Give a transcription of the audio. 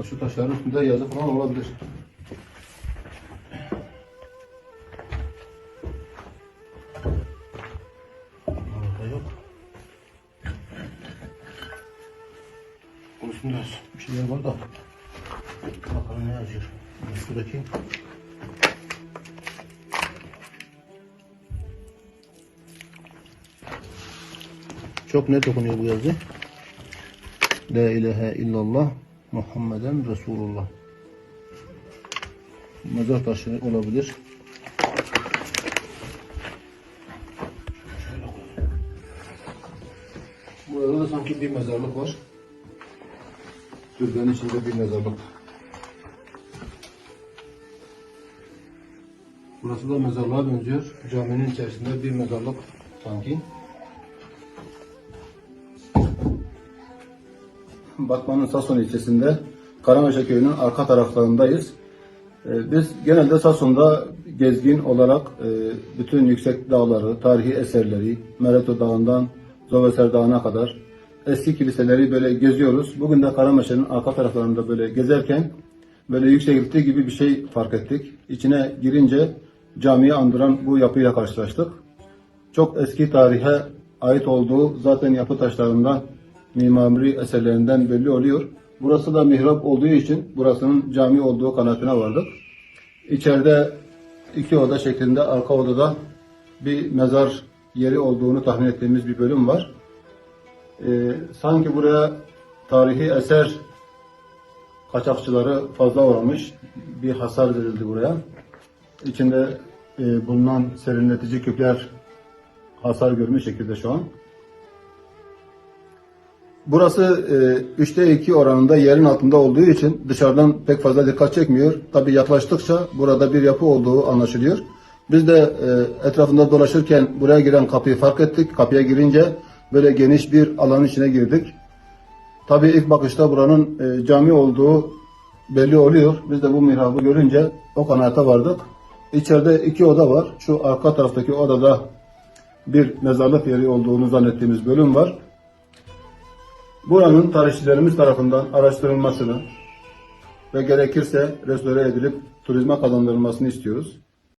Şu taşların üstünde yazı falan olabilir. Üstünde bir şeyler var da. Bakalım ne yazıyor. Şuradaki. Çok net okunuyor bu yazı. La ilahe illallah Muhammeden Resulullah. Mezar taşı olabilir. Burada da sanki bir mezarlık var. Türbenin içinde bir mezarlık. Burası da mezarlığa benziyor. Caminin içerisinde bir mezarlık sanki. Batman'ın Sason ilçesinde Karameşe köyünün arka taraflarındayız. Ee, Biz genelde Sason'da gezgin olarak e, bütün yüksek dağları, tarihi eserleri, Mereto Dağı'ndan Zoveser Dağı'na kadar eski kiliseleri böyle geziyoruz. Bugün de Karameşe'nin arka taraflarında böyle gezerken böyle yükseklikte gibi bir şey fark ettik. İçine girince camiyi andıran bu yapıyla karşılaştık. Çok eski tarihe ait olduğu zaten yapı taşlarından, mimari eserlerinden belli oluyor. Burası da mihrap olduğu için burasının cami olduğu kanaatine vardık. İçeride iki oda şeklinde arka odada bir mezar yeri olduğunu tahmin ettiğimiz bir bölüm var. Ee, sanki buraya tarihi eser kaçakçıları fazla uğramış. Bir hasar verildi buraya. İçinde e, bulunan serinletici küpler hasar görmüş şekilde şu an. Burası e, 3'te 2 oranında yerin altında olduğu için dışarıdan pek fazla dikkat çekmiyor. Tabi yaklaştıkça burada bir yapı olduğu anlaşılıyor. Biz de e, etrafında dolaşırken buraya giren kapıyı fark ettik. Kapıya girince böyle geniş bir alanın içine girdik. Tabi ilk bakışta buranın e, cami olduğu belli oluyor. Biz de bu mihrabı görünce o kanaate vardık. İçeride iki oda var. Şu arka taraftaki odada bir mezarlık yeri olduğunu zannettiğimiz bölüm var. Buranın tarihçilerimiz tarafından araştırılmasını ve gerekirse restore edilip turizme kazandırılmasını istiyoruz.